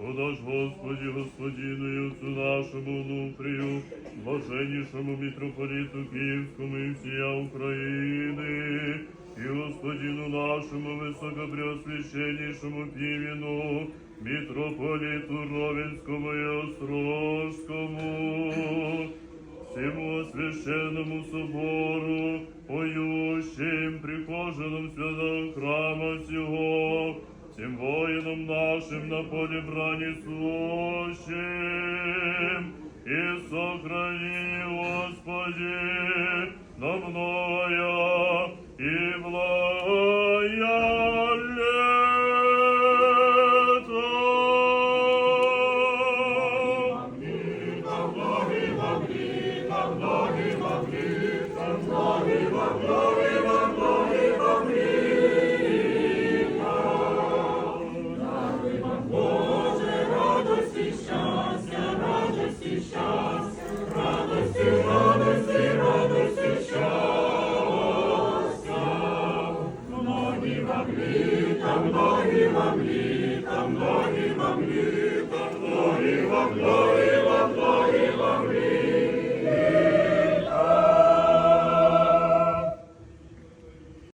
Подаж, Господи, Господину і Отцу нашому Нуфрію, блаженнішому митрополіту Київському і всія України, і Господину нашому високопреосвященнішому Півіну, митрополіту Ровенському і Острожському, всему священному собору, поющим, прихожанам святого храма сего, всем воинам нашим на поле брани сущим, и сохрани, Господи, на мною вам літа, многі вам літа, многі вам літа, многі вам літа.